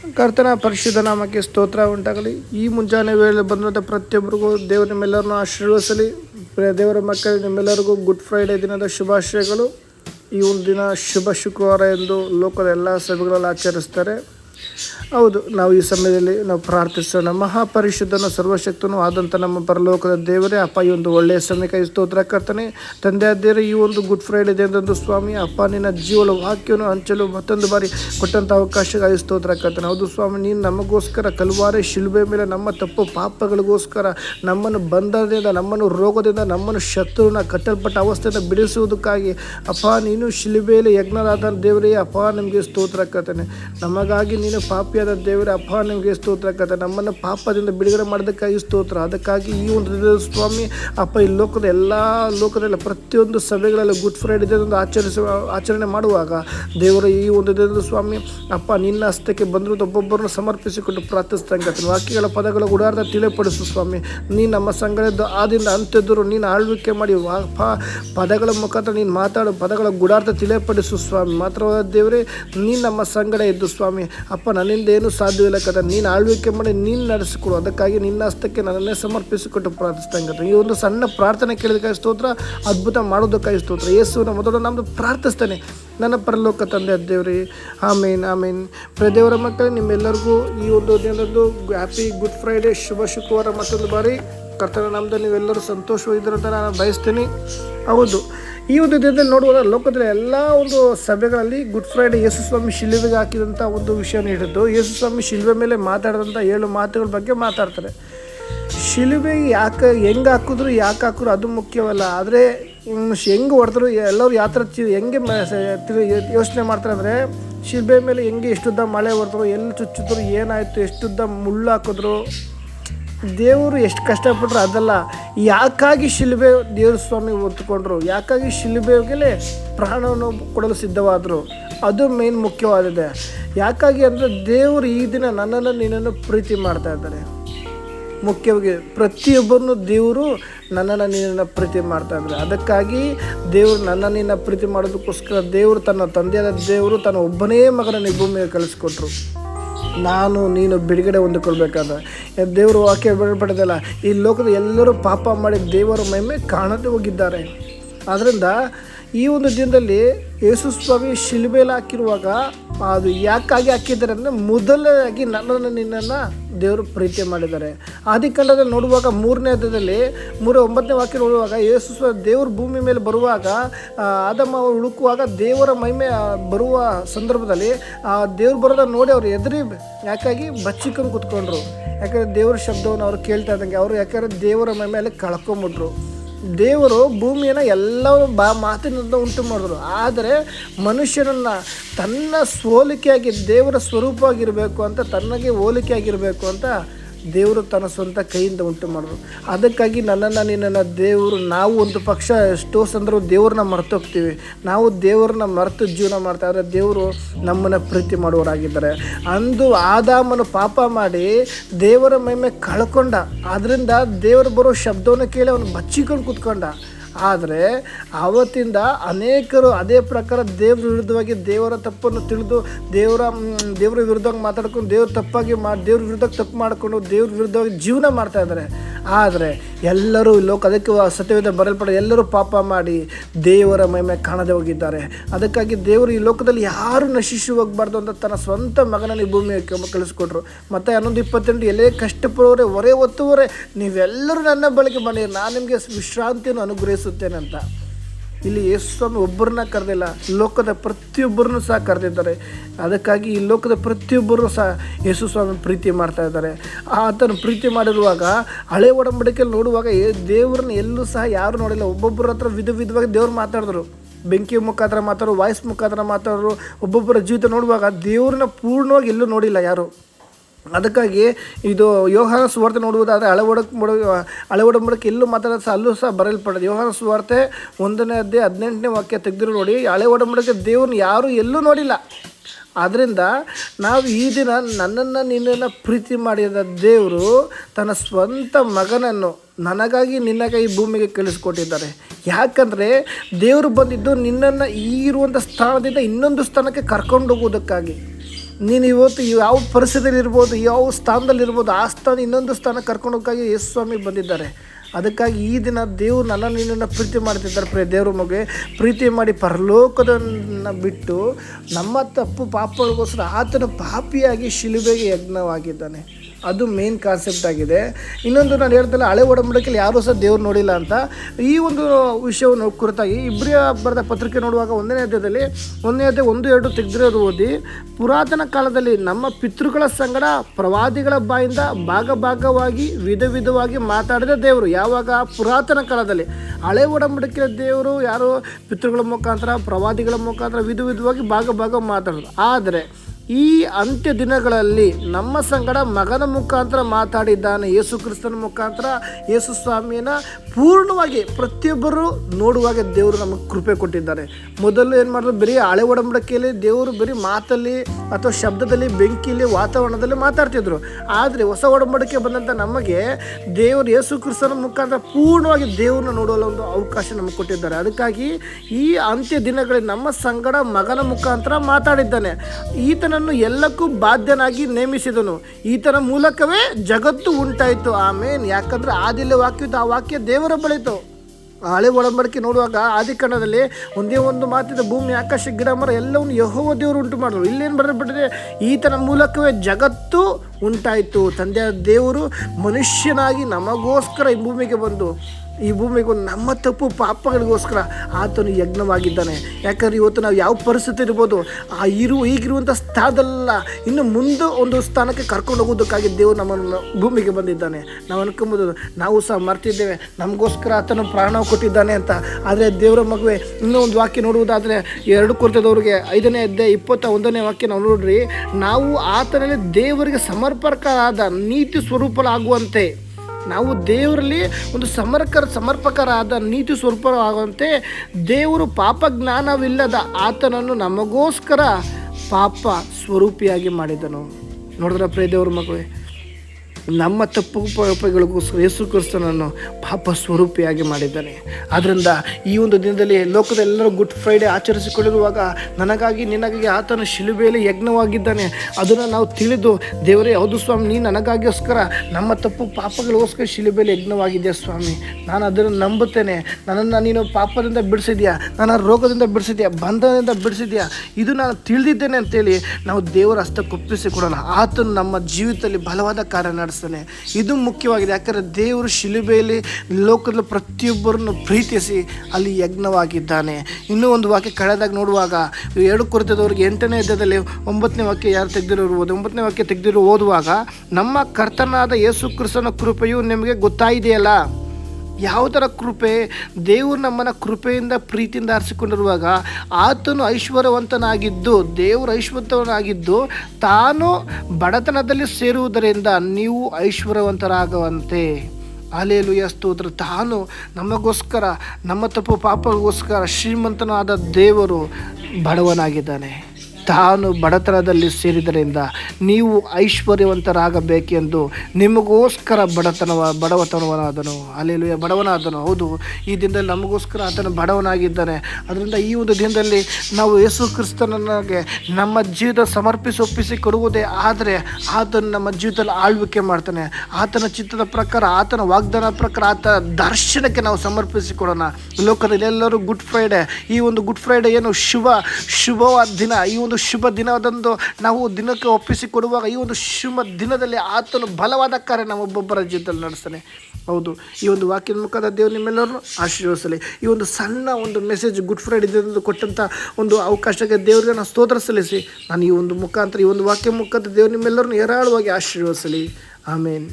ಕರ್ತನ ಪರಿಶುದ್ಧ ನಾಮಕ್ಕೆ ಸ್ತೋತ್ರ ಉಂಟಾಗಲಿ. ಈ ಮುಂಜಾನೆ ವೇಳೆ ಬಂದಂಥ ಪ್ರತಿಯೊಬ್ಬರಿಗೂ ದೇವರ ನಿಮ್ಮೆಲ್ಲರನ್ನು ಆಶೀರ್ವದಿಸಲಿ. ದೇವರ ಮಕ್ಕಳು, ನಿಮ್ಮೆಲ್ಲರಿಗೂ ಗುಡ್ ಫ್ರೈಡೇ ದಿನದ ಶುಭಾಶಯಗಳು. ಈ ಒಂದು ದಿನ ಶುಭ ಶುಕ್ರವಾರ ಎಂದು ಲೋಕದ ಎಲ್ಲ ಸಭೆಗಳಲ್ಲಿ ಆಚರಿಸ್ತಾರೆ. ಹೌದು, ನಾವು ಈ ಸಮಯದಲ್ಲಿ ನಾವು ಪ್ರಾರ್ಥಿಸೋಣ. ಮಹಾಪರಿಶುದ್ಧನ ಸರ್ವಶಕ್ತನೂ ಆದಂಥ ನಮ್ಮ ಪರಲೋಕದ ದೇವರೇ, ಅಪ್ಪ, ಈ ಒಂದು ಒಳ್ಳೆಯ ಸಮಯಕ್ಕೆ ಸ್ತೋತ್ರ ಕರ್ತನೆ. ತಂದೆ ದೇವರೇ ಈ ಒಂದು ಗುಡ್ ಫ್ರೈಡೆ ಅಂತಂದು ಸ್ವಾಮಿ, ಅಪ್ಪ, ನಿನ್ನ ಜೀವನ ವಾಕ್ಯವನ್ನು ಹಂಚಲು ಮತ್ತೊಂದು ಬಾರಿ ಕೊಟ್ಟಂಥ ಅವಕಾಶಗಾಗಿ ಸ್ತೋತ್ರ ಕರ್ತನೆ. ಹೌದು ಸ್ವಾಮಿ, ನೀನು ನಮಗೋಸ್ಕರ ಕಲ್ವಾರೆ ಶಿಲುಬೆ ಮೇಲೆ ನಮ್ಮ ತಪ್ಪು ಪಾಪಗಳಿಗೋಸ್ಕರ ನಮ್ಮನ್ನು ಬಂಧನದಿಂದ, ನಮ್ಮನ್ನು ರೋಗದಿಂದ, ನಮ್ಮನ್ನು ಶತ್ರುವಿನ ಕಟ್ಟಲ್ಪಟ್ಟ ಅವಸ್ಥೆಯಿಂದ ಬಿಡಿಸುವುದಕ್ಕಾಗಿ, ಅಪ್ಪ, ನೀನು ಶಿಲುಬೆಯಲ್ಲಿ ಯಜ್ಞರಾದ ದೇವರೇ, ಅಪ್ಪ, ನಿಮಗೆ ಸ್ತೋತ್ರ ಕರ್ತನೆ. ನಮಗಾಗಿ ನೀನು ಪಾಪಿಯಾದ ದೇವರ ಅಪ್ಪ, ನಿಮಗೆ ಸ್ತೋತ್ರ ಕತೆ ನಮ್ಮನ್ನು ಪಾಪದಿಂದ ಬಿಡುಗಡೆ ಮಾಡೋದಕ್ಕಾಗಿ ಸ್ತೋತ್ರ. ಅದಕ್ಕಾಗಿ ಈ ಒಂದು ಸ್ವಾಮಿ, ಅಪ್ಪ, ಈ ಲೋಕದ ಎಲ್ಲ ಲೋಕದಲ್ಲಿ ಪ್ರತಿಯೊಂದು ಸಭೆಗಳಲ್ಲಿ ಗುಡ್ ಫ್ರೈಡೆ ದಿನದಂದು ಆಚರಿಸುವ ಆಚರಣೆ ಮಾಡುವಾಗ ದೇವರ ಈ ಒಂದು ದಿನದ ಸ್ವಾಮಿ, ಅಪ್ಪ, ನಿನ್ನ ಹಸ್ತಕ್ಕೆ ಬಂದರೂ ಒಬ್ಬೊಬ್ಬರನ್ನು ಸಮರ್ಪಿಸಿಕೊಂಡು ಪ್ರಾರ್ಥಿಸ್ತಂಗೆ ವಾಕ್ಯಗಳ ಪದಗಳ ಗುಡಾರ್ಥ ತಿಳಿಪಡಿಸು ಸ್ವಾಮಿ. ನೀ ನಮ್ಮ ಸಂಘದ ಆದಿಂದ ಅಂತ್ಯದ್ರು ನೀನು ಆಳ್ವಿಕೆ ಮಾಡಿ ಅಪ್ಪ ಪದಗಳ ಮುಖಾಂತರ ನೀನು ಮಾತಾಡು, ಪದಗಳ ಗುಡಾರ್ಥ ತಿಳಿಯಪಡಿಸು ಸ್ವಾಮಿ. ಮಾತ್ರವಾದ ದೇವರೇ ನೀನು ನಮ್ಮ ಸಂಗಡ ಇದ್ದು ಸ್ವಾಮಿ. ಅಪ್ಪ, ನನ್ನಿಂದ ಏನು ಸಾಧ್ಯವಿಲ್ಲ ನೀನು ಆಳ್ವಿಕೆ ಮಾಡಿ ನೀನು ನಡೆಸಿಕೊಡು. ಅದಕ್ಕಾಗಿ ನಿನ್ನ ಹಸ್ತಕ್ಕೆ ನನ್ನನ್ನೇ ಸಮರ್ಪಿಸಿಕೊಟ್ಟು ಪ್ರಾರ್ಥಿಸ್ತಂಗೆ ಈ ಒಂದು ಸಣ್ಣ ಪ್ರಾರ್ಥನೆ ಕೇಳಿದಕ್ಕಾಗಿ ಸ್ತೋತ್ರ, ಅದ್ಭುತ ಮಾಡೋದಕ್ಕಾಗಿ ಸ್ತೋತ್ರ. ಯೇಸುವಿನ ಮೊದಲು ನಮ್ಮದು ಪ್ರಾರ್ಥಿಸ್ತೇನೆ. ನನ್ನ ಪರಲೋಕ ತಂದೆ ದೇವ್ರಿ, ಆಮೇನ್ ಆಮೇನ್. ಪ್ರದೇವರ ಮಕ್ಕಳೇ, ನಿಮ್ಮೆಲ್ಲರಿಗೂ ಈ ಒಂದು ದಿನದಂದು ಹ್ಯಾಪಿ ಗುಡ್ ಫ್ರೈಡೇ ಶುಭ ಶುಕ್ರವಾರ ಮತ್ತೊಂದು ಬಾರಿ. ಕರ್ತನ ನಮ್ಮದು ನೀವೆಲ್ಲರೂ ಸಂತೋಷವಾಗಿದ್ದರಂತ ನಾನು ಬಯಸ್ತೀನಿ. ಹೌದು. ಈ ಒಂದು ದಿನದಲ್ಲಿ ನೋಡುವಾಗ ಲೋಕದಲ್ಲಿ ಎಲ್ಲ ಒಂದು ಸಭೆಗಳಲ್ಲಿ ಗುಡ್ ಫ್ರೈಡೆ ಯೇಸು ಸ್ವಾಮಿ ಶಿಲುಬೆಗೆ ಹಾಕಿದಂಥ ಒಂದು ವಿಷಯ ಹಿಡಿದು ಯೇಸು ಸ್ವಾಮಿ ಶಿಲುಬೆ ಮೇಲೆ ಮಾತಾಡಿದಂಥ ಏಳು ಮಾತುಗಳ ಬಗ್ಗೆ ಮಾತಾಡ್ತಾರೆ. ಶಿಲುಬೆ ಯಾಕೆ ಹೆಂಗೆ ಹಾಕಿದ್ರು ಯಾಕೆ ಹಾಕಿದ್ರು ಅದು ಮುಖ್ಯವಲ್ಲ. ಆದರೆ ಹೆಂಗೆ ಹೊಡೆದ್ರು ಎಲ್ಲರೂ ಚಿ ಹೆಂಗೆ ಯೋಚನೆ ಮಾಡ್ತಾರೆ ಅಂದರೆ ಶಿಲ್ಬೆ ಮೇಲೆ ಹೆಂಗೆ ಎಷ್ಟುದ್ದ ಮಳೆ ಹೊಡೆದ್ರು, ಎಲ್ಲಿ ಚುಚ್ಚಿದ್ರು, ಏನಾಯಿತು, ಎಷ್ಟುದ್ದ ಮುಳ್ಳು ಹಾಕಿದ್ರು ದೇವರು ಎಷ್ಟು ಕಷ್ಟಪಟ್ಟರು ಅದಲ್ಲ. ಯಾಕಾಗಿ ಶಿಲುಬೆ ದೇವ್ರ ಸ್ವಾಮಿ ಒತ್ಕೊಂಡ್ರು ಯಾಕಾಗಿ ಶಿಲುಬೆಗೆ ಪ್ರಾಣವನ್ನು ಕೊಡಲು ಸಿದ್ಧವಾದರು? ಅದು ಮೇನ್ ಮುಖ್ಯವಾದಿದೆ ಯಾಕಾಗಿ ಅಂದರೆ ದೇವರು ಈ ದಿನ ನನ್ನನ್ನು ನಿನ್ನನ್ನು ಪ್ರೀತಿ ಮಾಡ್ತಾ ಇದ್ದಾರೆ. ಮುಖ್ಯವಾಗಿ ಪ್ರತಿಯೊಬ್ಬರನ್ನು ದೇವರು ನನ್ನನ್ನು ನಿನ್ನನ್ನು ಪ್ರೀತಿ ಮಾಡ್ತಾ ಇದ್ದಾರೆ. ಅದಕ್ಕಾಗಿ ದೇವರು ನನ್ನ ನಿನ್ನ ಪ್ರೀತಿ ಮಾಡೋದಕ್ಕೋಸ್ಕರ ದೇವರು ತನ್ನ ತಂದೆಯಾದ ದೇವರು ತನ್ನ ಒಬ್ಬನೇ ಮಗನ ಭೂಮಿಗೆ ಕಳಿಸ್ಕೊಟ್ರು. ನಾನು, ನೀನು ಬಿಡುಗಡೆ ಹೊಂದಿಕೊಳ್ಬೇಕಾದ್ರೆ ದೇವರು ವಾಕ್ಯ ಬಿಡಬಾರ್ದಲ್ಲ ಈ ಲೋಕದ ಎಲ್ಲರೂ ಪಾಪ ಮಾಡಿ ದೇವರ ಮಹಿಮೆ ಕಾಣದೆ ಹೋಗಿದ್ದಾರೆ. ಆದ್ದರಿಂದ ಈ ಒಂದು ದಿನದಲ್ಲಿ ಯೇಸು ಸ್ವಾಮಿ ಶಿಲ್ಬೆಯಲ್ಲಿ ಹಾಕಿರುವಾಗ ಅದು ಯಾಕಾಗಿ ಹಾಕಿದ್ದಾರೆ ಅಂದರೆ ಮೊದಲನೇದಾಗಿ ನನ್ನನ್ನು ನಿನ್ನನ್ನು ದೇವರು ಪ್ರೀತಿ ಮಾಡಿದ್ದಾರೆ. ಆದಿಕಾಂಡದಲ್ಲಿ ನೋಡುವಾಗ ಮೂರನೇ ಹಂತದಲ್ಲಿ ಮೂರ ಒಂಬತ್ತನೇ ವಾಕ್ಯ ನೋಡುವಾಗ ಯೇಸು ಸ್ವ ದೇವರು ಭೂಮಿ ಮೇಲೆ ಬರುವಾಗ ಆದಮ್ಮ ಆದಮ ಅವರು ಹುಡುಕುವಾಗ ದೇವರ ಮಹಿಮೆ ಬರುವ ಸಂದರ್ಭದಲ್ಲಿ, ಆ, ದೇವ್ರು ಬರೋದನ್ನ ನೋಡಿ ಅವ್ರು ಎದುರಿ ಯಾಕಾಗಿ ಬಚ್ಚಿಕೊಂಡು ಕೂತ್ಕೊಂಡ್ರು. ಯಾಕಂದರೆ ದೇವ್ರ ಶಬ್ದವನ್ನು ಅವ್ರು ಕೇಳ್ತಾ ಇದ್ದಂಗೆ, ಅವರು ಯಾಕಂದರೆ ದೇವರ ಮಹಿಮೆಯಲ್ಲಿ ಕಳ್ಕೊಂಬಿಟ್ರು. ದೇವರು ಭೂಮಿಯನ್ನು ಎಲ್ಲವೂ ಬಾ ಮಾತಿನಿಂದ ಉಂಟು ಮಾಡಿದ್ರು. ಆದರೆ ಮನುಷ್ಯನನ್ನು ತನ್ನ ಸೋಲಿಕೆಯಾಗಿ ದೇವರ ಸ್ವರೂಪವಾಗಿರಬೇಕು ಅಂತ ತನ್ನಗೆ ಹೋಲಿಕೆಯಾಗಿರಬೇಕು ಅಂತ ದೇವರು ತನ್ನ ಸ್ವಂತ ಕೈಯಿಂದ ಉಂಟು ಮಾಡಿದ್ರು. ಅದಕ್ಕಾಗಿ ನನ್ನನ್ನು ನಿನ್ನನ್ನು ದೇವರು, ನಾವು ಒಂದು ಪಕ್ಷ ಎಷ್ಟೋ ಸಂದರ್ಭ ದೇವ್ರನ್ನ ಮರ್ತೋಗ್ತೀವಿ. ನಾವು ದೇವ್ರನ್ನ ಮರೆತು ಜೀವನ ಮಾಡ್ತಾ ಇದ್ರೆ ದೇವರು ನಮ್ಮನ್ನು ಪ್ರೀತಿ ಮಾಡುವವರಾಗಿದ್ದಾರೆ. ಅಂದು ಆದಾಮನು ಪಾಪ ಮಾಡಿ ದೇವರ ಮೈಮೇಲೆ ಕಳ್ಕೊಂಡ. ಅದರಿಂದ ದೇವರು ಬರೋ ಶಬ್ದವನ್ನು ಕೇಳಿ ಅವನು ಬಚ್ಚಿಕೊಂಡು ಕೂತ್ಕೊಂಡ. ಆದರೆ ಆವತ್ತಿಂದ ಅನೇಕರು ಅದೇ ಪ್ರಕಾರ ದೇವ್ರ ವಿರುದ್ಧವಾಗಿ ದೇವರ ತಪ್ಪನ್ನು ತಿಳಿದು ದೇವರ ದೇವ್ರ ವಿರುದ್ಧವಾಗಿ ಮಾತಾಡ್ಕೊಂಡು ದೇವ್ರ ತಪ್ಪಾಗಿ ಮಾ, ದೇವ್ರ ವಿರುದ್ಧವಾಗಿ ತಪ್ಪು ಮಾಡಿಕೊಂಡು ದೇವ್ರ ವಿರುದ್ಧವಾಗಿ ಜೀವನ ಮಾಡ್ತಾ ಇದ್ದಾರೆ. ಆದರೆ ಎಲ್ಲರೂ ಲೋಕ ಅದಕ್ಕೆ ಸತ್ಯವೇದ ಬರಲ್ಪಡ ಎಲ್ಲರೂ ಪಾಪ ಮಾಡಿ ದೇವರ ಮಹಿಮೆ ಕಾಣದೆ ಹೋಗಿದ್ದಾರೆ. ಅದಕ್ಕಾಗಿ ದೇವರು ಈ ಲೋಕದಲ್ಲಿ ಯಾರು ನಶಿಸಿ ಹೋಗಬಾರ್ದು ಅಂತ ತನ್ನ ಸ್ವಂತ ಮಗನಲ್ಲಿ ಭೂಮಿ ಕಳಿಸ್ಕೊಟ್ರು. ಮತ್ತು ಹನ್ನೊಂದು ಇಪ್ಪತ್ತೆಂಟು ಎಲೆ ಕಷ್ಟಪಡೋರೆ ಹೊರೆ ಒತ್ತುವರೆ ನೀವೆಲ್ಲರೂ ನನ್ನ ಬಳಿಗೆ ಬನ್ನಿ, ನಾನು ನಿಮಗೆ ವಿಶ್ರಾಂತಿಯನ್ನು ಅನುಗ್ರಹಿಸುತ್ತೇನೆ ಅಂತ. ಇಲ್ಲಿ ಯೇಸು ಸ್ವಾಮಿ ಒಬ್ಬರನ್ನ ಕರೆದಿಲ್ಲ ಲೋಕದ ಪ್ರತಿಯೊಬ್ಬರನ್ನು ಸಹ ಕರೆದಿದ್ದಾರೆ. ಅದಕ್ಕಾಗಿ ಈ ಲೋಕದ ಪ್ರತಿಯೊಬ್ಬರೂ ಸಹ ಯೇಸು ಸ್ವಾಮಿ ಪ್ರೀತಿ ಮಾಡ್ತಾ ಇದ್ದಾರೆ. ಆತನ ಪ್ರೀತಿ ಮಾಡಿರುವಾಗ, ಹಳೆ ಒಡಂಬಡಿಕೆಯಲ್ಲಿ ನೋಡುವಾಗ ದೇವರನ್ನ ಎಲ್ಲೂ ಸಹ ಯಾರು ನೋಡಿಲ್ಲ. ಒಬ್ಬೊಬ್ಬರ ಹತ್ರ ವಿಧ ವಿಧವಾಗಿ ದೇವ್ರು ಮಾತಾಡಿದ್ರು. ಬೆಂಕಿ ಮುಖಾಂತರ ಮಾತಾಡೋರು, ವಾಯ್ಸ್ ಮುಖಾಂತರ ಮಾತಾಡೋರು, ಒಬ್ಬೊಬ್ಬರ ಜೀವಿತ ನೋಡುವಾಗ ದೇವ್ರನ್ನ ಪೂರ್ಣವಾಗಿ ಎಲ್ಲೂ ನೋಡಿಲ್ಲ ಯಾರು. ಅದಕ್ಕಾಗಿ ಇದು ಯೋಹಾನ ಸುವಾರ್ತೆ ನೋಡುವುದಾದರೆ ಅಳವಡಕ್ಕೆ ಮೊಡ ಹಳೆ ಎಲ್ಲೂ ಮಾತಾಡೋದು ಸಹ ಅಲ್ಲೂ ಸಹ ಬರೆಯಲ್ಪಡೋದು. ಯೋಹಾನ ಸುವಾರ್ತೆ ಒಂದನೇ ಅದೇ ಹದಿನೆಂಟನೇ ವಾಕ್ಯ ತೆಗೆದಿರೋ ನೋಡಿ ಹಳೆ ಒಡಂಬಡಕ್ಕೆ ದೇವ್ರನ್ನ ಯಾರೂ ಎಲ್ಲೂ ನೋಡಿಲ್ಲ. ಆದ್ದರಿಂದ ನಾವು ಈ ದಿನ ನನ್ನನ್ನು ನಿನ್ನನ್ನು ಪ್ರೀತಿ ಮಾಡಿದ ದೇವರು ತನ್ನ ಸ್ವಂತ ಮಗನನ್ನು ನನಗಾಗಿ ನಿನ್ನಗಾಗಿ ಭೂಮಿಗೆ ಕಳಿಸ್ಕೊಟ್ಟಿದ್ದಾರೆ. ಯಾಕಂದರೆ ದೇವರು ಬಂದಿದ್ದು ನಿನ್ನನ್ನು ಈ ಇರುವಂಥ ಸ್ಥಾನದಿಂದ ಇನ್ನೊಂದು ಸ್ಥಾನಕ್ಕೆ ಕರ್ಕೊಂಡು ಹೋಗೋದಕ್ಕಾಗಿ ನೀನು ಇವತ್ತು ಯಾವ ಪರಿಸ್ಥಿತಿಯಲ್ಲಿ ಇರ್ಬೋದು ಯಾವ ಸ್ಥಾನದಲ್ಲಿ ಇರ್ಬೋದು ಆ ಸ್ಥಾನ ಇನ್ನೊಂದು ಸ್ಥಾನ ಕರ್ಕೊಂಡೋಗಿ ಯೇಸು ಸ್ವಾಮಿ ಬಂದಿದ್ದಾರೆ. ಅದಕ್ಕಾಗಿ ಈ ದಿನ ದೇವ್ರು ನನ್ನ ನಿನ್ನನ್ನು ಪ್ರೀತಿ ಮಾಡ್ತಿದ್ದಾರೆ ಪ್ರಿಯ ದೇವ್ರ ಮಗುವೆ ಪ್ರೀತಿ ಮಾಡಿ ಪರಲೋಕದನ್ನ ಬಿಟ್ಟು ನಮ್ಮ ತಪ್ಪು ಪಾಪಗಳಿಗೋಸ್ಕರ ಆತನ ಪಾಪಿಯಾಗಿ ಶಿಲುಬೆಗೆ ಯಜ್ಞವಾಗಿದ್ದಾನೆ. ಅದು ಮೇನ್ ಕಾನ್ಸೆಪ್ಟ್ ಆಗಿದೆ. ಇನ್ನೊಂದು ನಾನು ಹೇಳ್ತಲ್ಲ ಹಳೆ ಒಡಂಬಡಿಕೆಯಲ್ಲಿ ಯಾರೂ ಸಹ ದೇವ್ರು ನೋಡಿಲ್ಲ ಅಂತ. ಈ ಒಂದು ವಿಷಯವನ್ನು ಕುರಿತಾಗಿ ಇಬ್ಬರಿಯ ಬರೆದ ಪತ್ರಿಕೆ ನೋಡುವಾಗ ಒಂದನೇ ಅಧ್ಯಾಯದಲ್ಲಿ ಒಂದನೇ ಅಧ್ಯಾಯ ಒಂದು, ಎರಡು ತೆಗೆದಿರೋದು ಓದಿ, ಪುರಾತನ ಕಾಲದಲ್ಲಿ ನಮ್ಮ ಪಿತೃಗಳ ಸಂಗಡ ಪ್ರವಾದಿಗಳ ಬಾಯಿಂದ ಭಾಗ ಭಾಗವಾಗಿ ವಿಧ ವಿಧವಾಗಿ ಮಾತಾಡಿದ ದೇವರು ಯಾವಾಗ? ಪುರಾತನ ಕಾಲದಲ್ಲಿ. ಹಳೆ ಒಡಂಬಡಿಕೆಯ ದೇವರು ಯಾರು? ಪಿತೃಗಳ ಮುಖಾಂತರ, ಪ್ರವಾದಿಗಳ ಮುಖಾಂತರ ವಿಧ ವಿಧವಾಗಿ ಭಾಗ ಭಾಗ ಮಾತಾಡೋದು. ಆದರೆ ಈ ಅಂತ್ಯ ದಿನಗಳಲ್ಲಿ ನಮ್ಮ ಸಂಗಡ ಮಗನ ಮುಖಾಂತರ ಮಾತಾಡಿದ್ದಾನೆ ಯೇಸು ಕ್ರಿಸ್ತನ ಮುಖಾಂತರ ಯೇಸು ಸ್ವಾಮಿಯನ್ನ ಪೂರ್ಣವಾಗಿ ಪ್ರತಿಯೊಬ್ಬರು ನೋಡುವಾಗ ದೇವರು ನಮಗೆ ಕೃಪೆ ಕೊಟ್ಟಿದ್ದಾರೆ. ಮೊದಲು ಏನು ಮಾಡಿದ್ರು? ಬರೀ ಹಳೆ ಒಡಂಬಡಿಕೆಯಲ್ಲಿ ದೇವರು ಬರೀ ಮಾತಲ್ಲಿ ಅಥವಾ ಶಬ್ದದಲ್ಲಿ, ಬೆಂಕಿಯಲ್ಲಿ, ವಾತಾವರಣದಲ್ಲಿ ಮಾತಾಡ್ತಿದ್ರು. ಆದರೆ ಹೊಸ ಒಡಂಬಡಿಕೆ ಬಂದಂಥ ನಮಗೆ ದೇವರು ಯೇಸು ಕ್ರಿಸ್ತನ ಮುಖಾಂತರ ಪೂರ್ಣವಾಗಿ ದೇವ್ರನ್ನ ನೋಡಲು ಒಂದು ಅವಕಾಶ ನಮಗೆ ಕೊಟ್ಟಿದ್ದಾರೆ. ಅದಕ್ಕಾಗಿ ಈ ಅಂತ್ಯ ದಿನಗಳಲ್ಲಿ ನಮ್ಮ ಸಂಗಡ ಮಗನ ಮುಖಾಂತರ ಮಾತಾಡಿದ್ದಾನೆ. ಈತನನ್ನು ಎಲ್ಲಕ್ಕೂ ಬಾಧ್ಯನಾಗಿ ನೇಮಿಸಿದನು. ಈತನ ಮೂಲಕವೇ ಜಗತ್ತು ಉಂಟಾಯಿತು. ಆಮೇನ್. ಯಾಕಂದ್ರೆ ಆದಿಲ್ಲ ವಾಕ್ಯದ ಆ ವಾಕ್ಯ ದೇವರ ಬಳಿತು. ಹಳೆ ಒಳಂಬಡಿಕೆ ನೋಡುವಾಗ ಆದಿಕಣದಲ್ಲಿ ಒಂದೇ ಒಂದು ಮಾತಿದ, ಭೂಮಿ, ಆಕಾಶ, ಗಿಡ, ಮರ, ಎಲ್ಲವನ್ನು ಯಹೋವ ದೇವರು ಉಂಟು ಮಾಡಿದ್ರು ಇಲ್ಲೇನು ಬರೆದ್ಬಿಟ್ಟಿದೆ ಈತನ ಮೂಲಕವೇ ಜಗತ್ತು ಉಂಟಾಯಿತು. ತಂದೆಯ ದೇವರು ಮನುಷ್ಯನಾಗಿ ನಮಗೋಸ್ಕರ ಈ ಭೂಮಿಗೆ ಬಂದು ಈ ಭೂಮಿಗೂ ನಮ್ಮ ತಪ್ಪು ಪಾಪಗಳಿಗೋಸ್ಕರ ಆತನು ಯಜ್ಞವಾಗಿದ್ದಾನೆ. ಯಾಕಂದ್ರೆ ಇವತ್ತು ನಾವು ಯಾವ ಪರಿಸ್ಥಿತಿ ಇರ್ಬೋದು, ಆ ಇರು, ಈಗಿರುವಂಥ ಸ್ಥಳದಲ್ಲ, ಇನ್ನು ಮುಂದೆ ಒಂದು ಸ್ಥಾನಕ್ಕೆ ಕರ್ಕೊಂಡು ಹೋಗೋದಕ್ಕಾಗಿ ದೇವರು ನಮ್ಮನ್ನು ಭೂಮಿಗೆ ಬಂದಿದ್ದಾನೆ. ನಾವು ಅನ್ಕೊಂಬೋದು, ನಾವು ಸಹ ಮರ್ತಿದ್ದೇವೆ, ನಮಗೋಸ್ಕರ ಆತನು ಪ್ರಾಣ ಕೊಟ್ಟಿದ್ದಾನೆ ಅಂತ. ಆದರೆ ದೇವರ ಮಗುವೆ ಇನ್ನೂ ಒಂದು ವಾಕ್ಯ ನೋಡುವುದಾದರೆ, ಎರಡು ಕೊರತೆದವ್ರಿಗೆ ಐದನೇ ಅಧ್ಯಾಯ ಇಪ್ಪತ್ತ ಒಂದನೇ ವಾಕ್ಯ ನಾವು ನೋಡ್ರಿ, ನಾವು ಆತನಲ್ಲಿ ದೇವರಿಗೆ ಸಮರ್ಪಕರಾದ ನೀತಿ ಸ್ವರೂಪಲಾಗುವಂತೆ. ನಾವು ದೇವರಲ್ಲಿ ಒಂದು ಸಮರ್ಕರ ಸಮರ್ಪಕರಾದ ನೀತಿ ಸ್ವರೂಪವಾಗುವಂತೆ ದೇವರು ಪಾಪ ಜ್ಞಾನವಿಲ್ಲದ ಆತನನ್ನು ನಮಗೋಸ್ಕರ ಪಾಪ ಸ್ವರೂಪಿಯಾಗಿ ಮಾಡಿದನು. ನೋಡಿದ್ರ ಪ್ರೇ ದೇವ್ರ ಮಗುವೆ ನಮ್ಮ ತಪ್ಪು ಪಾಪಗಳಿಗೋಸ್ಕರ ಯೇಸು ಕ್ರಿಸ್ತನನ್ನು ಪಾಪ ಸ್ವರೂಪಿಯಾಗಿ ಮಾಡಿದ್ದಾನೆ. ಆದ್ದರಿಂದ ಈ ಒಂದು ದಿನದಲ್ಲಿ ಲೋಕದ ಎಲ್ಲರೂ ಗುಡ್ ಫ್ರೈಡೇ ಆಚರಿಸಿಕೊಳ್ಳಿರುವಾಗ ನನಗಾಗಿ ನಿನಗಾಗಿ ಆತನ ಶಿಲುಬೆಯಲ್ಲಿ ಯಜ್ಞವಾಗಿದ್ದಾನೆ. ಅದನ್ನು ನಾವು ತಿಳಿದು, ದೇವರೇ ಹೌದು ಸ್ವಾಮಿ, ನೀ ನನಗಾಗಿಗೋಸ್ಕರ ನಮ್ಮ ತಪ್ಪು ಪಾಪಗಳಿಗೋಸ್ಕರ ಶಿಲುಬೆಯಲ್ಲಿ ಯಜ್ಞವಾಗಿದೆಯಾ ಸ್ವಾಮಿ? ನಾನು ಅದನ್ನು ನಂಬುತ್ತೇನೆ. ನನ್ನನ್ನು ನೀನು ಪಾಪದಿಂದ ಬಿಡಿಸಿದ್ಯಾ? ನನ್ನ ರೋಗದಿಂದ ಬಿಡಿಸಿದೆಯಾ? ಬಂಧನದಿಂದ ಬಿಡಿಸಿದ್ಯಾ? ಇದು ನಾನು ತಿಳಿದಿದ್ದೇನೆ ಅಂತೇಳಿ ನಾವು ದೇವರ ಹಸ್ತ ಕುಪ್ಪಿಸಿಕೊಡೋಣ. ಆತನು ನಮ್ಮ ಜೀವಿತದಲ್ಲಿ ಬಲವಾದ ಕಾರ್ಯ ಇದು ಮುಖ್ಯವಾಗಿದೆ. ಯಾಕಂದರೆ ದೇವರು ಶಿಲುಬೆಯಲ್ಲಿ ಲೋಕದ ಪ್ರತಿಯೊಬ್ಬರನ್ನು ಪ್ರೀತಿಸಿ ಅಲ್ಲಿ ಯಜ್ಞವಾಗಿದ್ದಾನೆ. ಇನ್ನೂ ಒಂದು ವಾಕ್ಯ ಕಳೆದಾಗ ನೋಡುವಾಗ, ಎರಡು ಕೊರತೆದವ್ರಿಗೆ ಎಂಟನೇ ಅಧ್ಯಾಯದಲ್ಲಿ ಒಂಬತ್ತನೇ ವಾಕ್ಯ ಯಾರು ಓದು ಒಂಬತ್ತನೇ ವಾಕ್ಯ ತೆಗೆದಿರೋ ಓದುವಾಗ, ನಮ್ಮ ಕರ್ತನಾದ ಯೇಸು ಕ್ರಿಸ್ತನ ಕೃಪೆಯು ನಿಮಗೆ ಗೊತ್ತಾಯಿದೆಯಲ್ಲ? ಯಾವ ಥರ ಕೃಪೆ? ದೇವರು ನಮ್ಮನ್ನು ಕೃಪೆಯಿಂದ ಪ್ರೀತಿಯಿಂದ ಆರಿಸಿಕೊಂಡಿರುವಾಗ ಆತನು ಐಶ್ವರ್ಯವಂತನಾಗಿದ್ದು, ದೇವರು ಐಶ್ವರ್ಯವಂತನಾಗಿದ್ದು ತಾನು ಬಡತನದಲ್ಲಿ ಸೇರುವುದರಿಂದ ನೀವು ಐಶ್ವರ್ಯವಂತರಾಗುವಂತೆ. ಅಲೆಯಲು ಸ್ತೋತ್ರ. ತಾನು ನಮಗೋಸ್ಕರ, ನಮ್ಮ ತಪ್ಪು ಪಾಪಗೋಸ್ಕರ ಶ್ರೀಮಂತನಾದ ದೇವರು ಬಡವನಾಗಿದ್ದಾನೆ. ತಾನು ಬಡತನದಲ್ಲಿ ಸೇರಿದರಿಂದ ನೀವು ಐಶ್ವರ್ಯವಂತರಾಗಬೇಕೆಂದು ನಿಮಗೋಸ್ಕರ ಬಡತನವ, ಬಡವತನವನಾದನು. ಅಲ್ಲಿ ಬಡವನಾದನು. ಹೌದು, ಈ ದಿನದಲ್ಲಿ ನಮಗೋಸ್ಕರ ಆತನು ಬಡವನಾಗಿದ್ದಾನೆ. ಅದರಿಂದ ಈ ಒಂದು ದಿನದಲ್ಲಿ ನಾವು ಯೇಸು ಕ್ರಿಸ್ತನಿಗೆ ನಮ್ಮ ಜೀವಿತ ಸಮರ್ಪಿಸಿ, ಒಪ್ಪಿಸಿ ಕೊಡುವುದೇ ಆದರೆ ಆತನು ನಮ್ಮ ಜೀವಿತದಲ್ಲಿ ಆಳ್ವಿಕೆ ಮಾಡ್ತಾನೆ. ಆತನ ಚಿತ್ತದ ಪ್ರಕಾರ, ಆತನ ವಾಗ್ದಾನ ಪ್ರಕಾರ, ಆತ ದರ್ಶನಕ್ಕೆ ನಾವು ಸಮರ್ಪಿಸಿ ಕೊಡೋಣ ಲೋಕದಲ್ಲಿ ಎಲ್ಲರೂ ಗುಡ್ ಫ್ರೈಡೆ. ಈ ಒಂದು ಗುಡ್ ಫ್ರೈಡೆ ಏನು? ಶುಭ ಶುಭವಾದ ದಿನ. ಈ ಒಂದು ಶುಭ ದಿನದಂದು ನಾವು ದಿನಕ್ಕೆ ಒಪ್ಪಿಸಿ ಕೊಡುವಾಗ ಈ ಒಂದು ಶುಭ ದಿನದಲ್ಲಿ ಆತನು ಬಲವಾದ ಕಾರ್ಯ ನಮ್ಮ ಒಬ್ಬೊಬ್ಬರ ಜೀವಿತದಲ್ಲಿ ನಡೆಸ್ತಾನೆ. ಹೌದು, ಈ ಒಂದು ವಾಕ್ಯದ ಮುಖದ ದೇವರು ನಿಮ್ಮೆಲ್ಲರನ್ನು ಆಶೀರ್ವಸಲಿ ಈ ಒಂದು ಸಣ್ಣ ಒಂದು ಮೆಸೇಜ್ ಗುಡ್ ಫ್ರೈಡ್ ದಿನದಂದು ಕೊಟ್ಟಂಥ ಒಂದು ಅವಕಾಶಕ್ಕೆ ದೇವರಿಗೆ ನಾನು ಸ್ತೋತ್ರ ಸಲ್ಲಿಸಿ, ನಾನು ಈ ಒಂದು ಮುಖಾಂತರ, ಈ ಒಂದು ವಾಕ್ಯ ಮುಖದ ದೇವರು ನಿಮ್ಮೆಲ್ಲರನ್ನು ಹೇರಾಳವಾಗಿ ಆಶೀರ್ವಸಲಿ ಆಮೇನ್.